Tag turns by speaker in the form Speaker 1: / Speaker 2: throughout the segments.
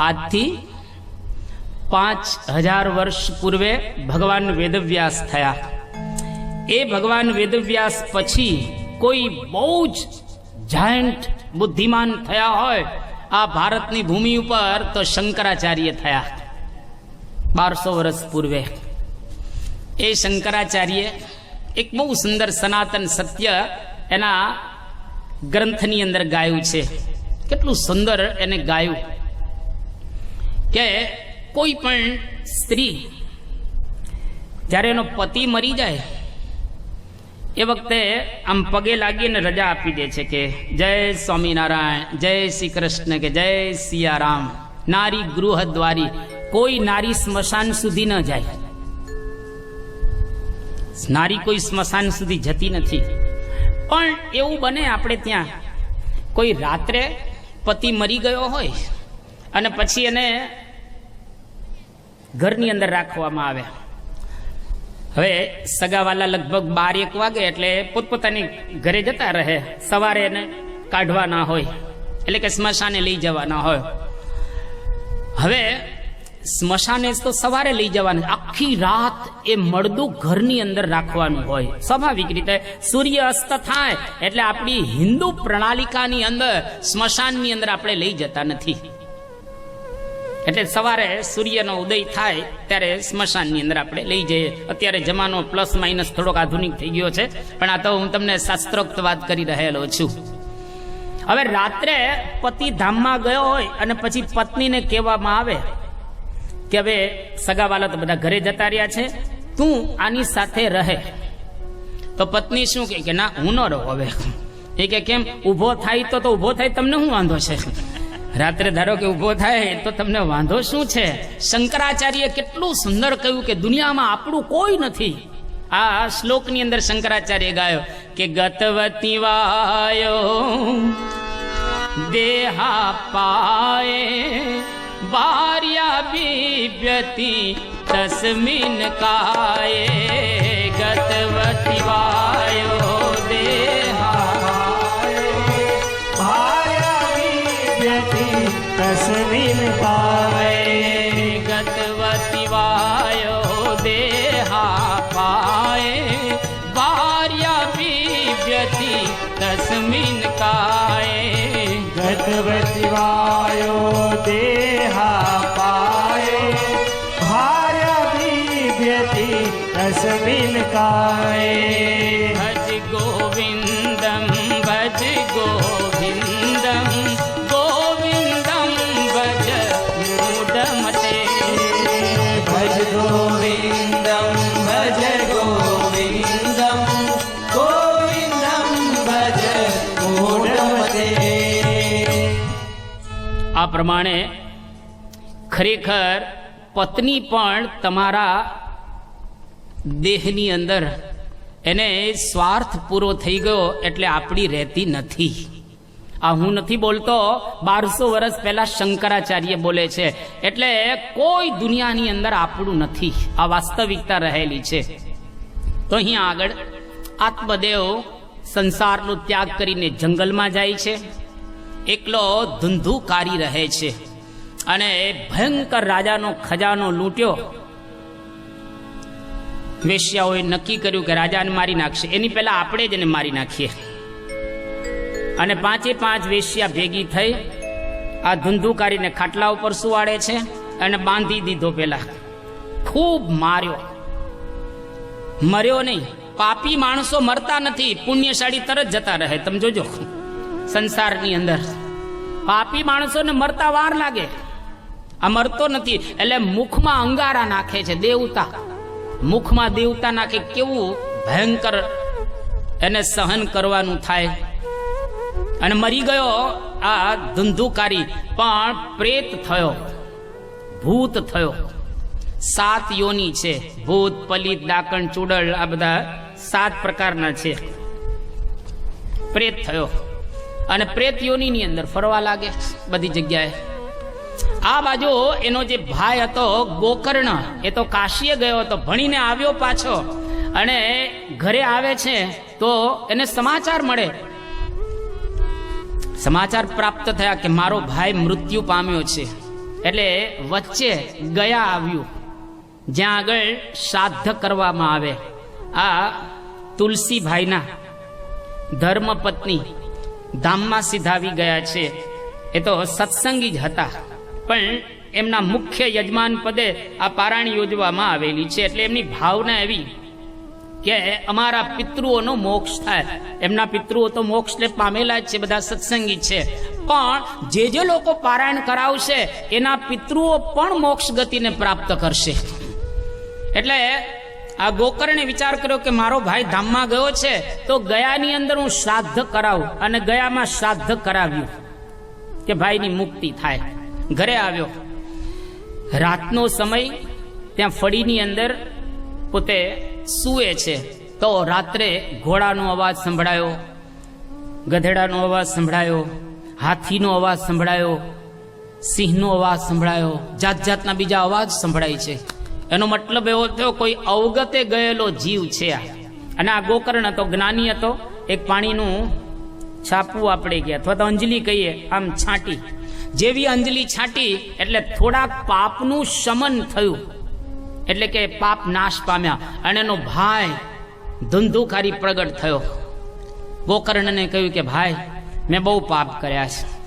Speaker 1: આજથી પાંચ હજાર વર્ષ પૂર્વે ભગવાન વેદવ્યાસ થયા. એ ભગવાન વેદવ્યાસ પછી કોઈ બહુ જ જાયન્ટ બુદ્ધિમાન થયા હોય, આ ભારતની ભૂમિ ઉપર તો શંકરાચાર્ય થયા. બારસો વર્ષ પૂર્વે. એ શંકરાચાર્ય એક બહુ સુંદર સનાતન સત્ય એના ગ્રંથની અંદર ગાયું છે. કેટલું સુંદર એને ગાયું. કે કોઈ પણ સ્ત્રી જ્યારે એનો પતિ મરી જાય, એ વખતે આમ પગે લાગીને રજા આપી દે છે કે જય સ્વામિનારાયણ, જય શ્રી કૃષ્ણ કે જય સિયારામ. નારી ગૃહ દ્વારી કોઈ નારી સ્મશાન સુધી ન જાય. નારી કોઈ સ્મશાન સુધી જતી નથી. પણ એવું બને આપણે ત્યાં કોઈ રાત્રે પતિ મરી ગયો હોય અને પછી એને ઘરની અંદર રાખવામાં આવે. હવે સગાવાલા લગભગ બાર એક વાગે એટલે પોતપોતાની ઘરે જતા રહે. સવારે એને કાઢવાના હોય, એટલે કે સ્મશાને લઈ જવાના હોય. હવે સ્મશાને તો સવારે લઈ જવાનું, આખી રાત એ મળદું ઘરની અંદર રાખવાનું હોય. સ્વાભાવિક રીતે સૂર્ય અસ્ત થાય, એટલે આપણી હિન્દુ પ્રણાલિકાની અંદર સ્મશાનની અંદર આપણે લઈ જતા નથી. એટલે સવારે સૂર્યનો ઉદય થાય ત્યારે સ્મશાનની અંદર આપણે લઈ જઈએ. અત્યારે જમાનો પ્લસ માઇનસ થોડોક આધુનિક થઈ ગયો છે, પણ આ તો હું તમને શાસ્ત્રોક્ત વાત કરી રહેલો છું. હવે રાત્રે પતિ ધામમાં ગયો હોય અને પછી પત્નીને કહેવામાં આવે કે હવે સગાવાલા તો બધા ઘરે જતા રહ્યા છે, તું આની સાથે રહે. તો પત્ની શું કે ના, હું ન રહું હવે. એ કે કેમ, ઊભો થાય તો ઊભો થાય, તમને શું વાંધો છે? રાત્રે ધારો કે ઊભો થાય, તો તમને વાંધો શું છે? શંકરાચાર્ય કેટલું સુંદર કહ્યું કે દુનિયામાં આપણું કોઈ નથી. આ શ્લોકની અંદર શંકરાચાર્ય ગાયો કે, ગતવતી વાયો, દેહા પાયે ભાર્યા બિવ્યતિ તસ્મિન કાયે. ગતવતી વાયો.
Speaker 2: તસ્મિન પાવે.
Speaker 1: ગતવતી વાયો દેહા પાએ ભાર્યા બિવ્યતિ તસ્મિન तस्मिन्
Speaker 2: ગતવતી વાયો वायो देहा ભાર્ય બિભ્યતિ તસ્મિન કાયે
Speaker 1: ભજ આ પ્રમાણે ખરેખર પત્ની પણ તમારા દેહની અંદર એને સ્વાર્થ પૂરો થઈ ગયો એટલે આપણી રહેતી નથી. આ હું નથી બોલતો, બારસો વર્ષ પહેલા શંકરાચાર્ય બોલે છે. એટલે કોઈ દુનિયાની અંદર આપણું નથી. આ વાસ્તવિકતા રહેલી છે. તો અહીંયા આગળ આત્મદેવ સંસારનો ત્યાગ કરીને જંગલમાં જાય છે. એકલો ધુંધુકારી રહે છે. અને ભયંકર રાજાનો ખજાનો લૂંટ્યો. વેશ્યાઓએ નક્કી કર્યું કે રાજાને મારી નાખશે. એની પહેલા આપણે જ એને મારી નાખીએ. અને પાંચે પાંચ વેશ્યા ભેગી થઈ આ ધુંધુકારીને ખાટલા ઉપર સુવાડે છે અને બાંધી દીધો પેલા. ખૂબ માર્યો. મર્યો નહીં. પાપી માણસો મરતા નથી. પુણ્યશાળી તરત જતા રહે. તમે જોજો. સંસારની અંદર. પાપી માણસોને મરતા વાર લાગે. આ મરતો નથી. એટલે મુખમાં અંગારા નાખે છે. દેવતા. મુખમાં દેવતા નાખે. કેવું ભયંકર એને સહન કરવાનું થાય. અને મરી ગયો આ ધંધુકારી. પણ પ્રેત થયો, ભૂત થયો. સાત યોની છે, ભૂત, પલિત, ડાકણ, ચૂડલ, આ બધા સાત પ્રકારના છે. પ્રેત થયો. અને પ્રેત યોનીની અંદર ફરવા લાગે બધી જગ્યાએ. આ બાજુ એનો જે ભાઈ હતો, ગોકર્ણ, એ તો કાશીએ ગયો હતો, ભણીને આવ્યો પાછો. અને ઘરે આવે છે, તો એને સમાચાર મળે. સમાચાર પ્રાપ્ત થયા કે મારો ભાઈ મૃત્યુ પામ્યો છે. એટલે વચ્ચે ગયા આવ્યું. જ્યાં આગળ શ્રાદ્ધ કરવામાં આવે. આ તુલસીભાઈના ધર્મપત્ની ધામમાં સીધાવી ગયા છે. એ તો સત્સંગી જ હતા. પણ એમના મુખ્ય યજમાન પદે આ પારાયણ યોજવામાં આવેલી છે. એટલે એમની ભાવના એવી કે અમારા પિતૃઓનો મોક્ષ થાય. એમના પિતૃઓ તો મોક્ષને પામેલા જ છે, બધા સત્સંગી છે. પણ જે જે લોકો પારાયણ કરાવશે, એના પિતૃઓ પણ મોક્ષ ગતિને પ્રાપ્ત કરશે. એટલે આ ગોકર્ણે વિચાર કર્યો કે મારો ભાઈ ધામમાં ગયો છે, તો ગયાની અંદર હું શ્રાદ્ધ કરાવું અને ગયામાં શ્રાદ્ધ કરાવ્યું કે ભાઈની મુક્તિ થાય. ઘરે આવ્યો. રાતનો સમય, ત્યાં ફળીની અંદર પોતે સૂવે છે. તો રાત્રે ઘોડાનો અવાજ સંભળાયો, ગધેડાનો અવાજ સંભળાયો, હાથીનો અવાજ સંભળાયો, સિંહનો અવાજ સંભળાયો જાત જાતના બીજા અવાજ સંભળાય છે. એનો મતલબ એવો થયો, કોઈ અવગતે ગયેલો જીવ છે આ. અને આ ગોકર્ણ હતો, જ્ઞાની હતો, એક પાણીનું છાપવું આપણે કે અથવા તો અંજલિ કહીએ, આમ છાંટી. જેવી અંજલિ છાંટી, એટલે થોડાક પાપનું શમન થયું. એટલે કે પાપ નાશ પામ્યા. અને એનો ભાઈ ધુંધુકારી પ્રગટ થયો. ગોકર્ણને કહ્યું કે, ભાઈ, મેં બહુ પાપ કર્યા છે.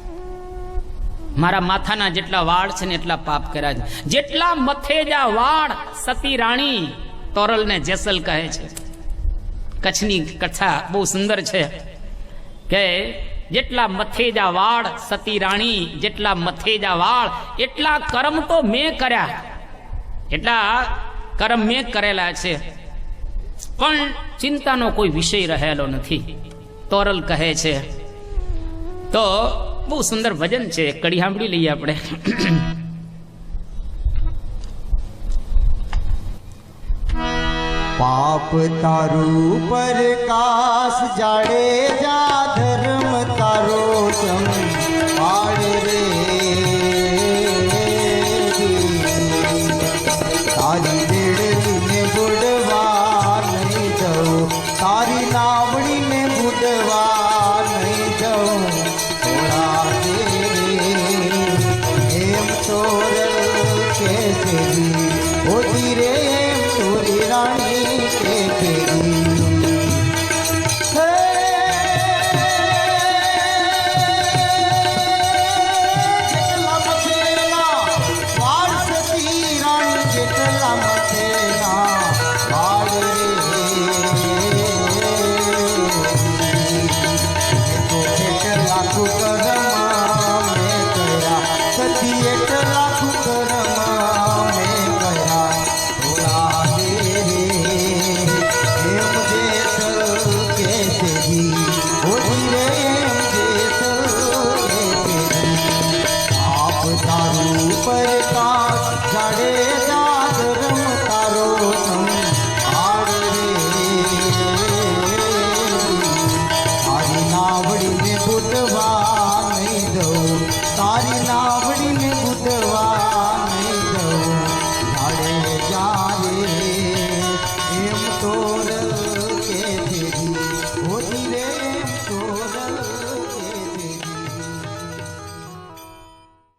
Speaker 1: મારા માથાના જેટલા વાળ છે ને એટલા પાપ કર્યા છે. જેટલા મથેજા વાળ સતી રાણી તોરલને જેસલ કહે છે. કચ્છની કથા બહુ સુંદર છે કે જેટલા મથેજા વાળ સતી રાણી, જેટલા મથેજા વાળ, એટલા કર્મ તો મેં કર્યા. એટલા કર્મ મેં કરેલા છે. પણ ચિંતાનો કોઈ વિષય રહેલો નથી. તોરલ કહે છે, તો બહુ સુંદર ભજન છે કડી સાંભળી લઈએ આપણે.
Speaker 3: પાપ તારું પ્રકાશ જાડે જા ધર્મ તારો ચમ પાડે રે. જવું તારી ತಾರಿನಾ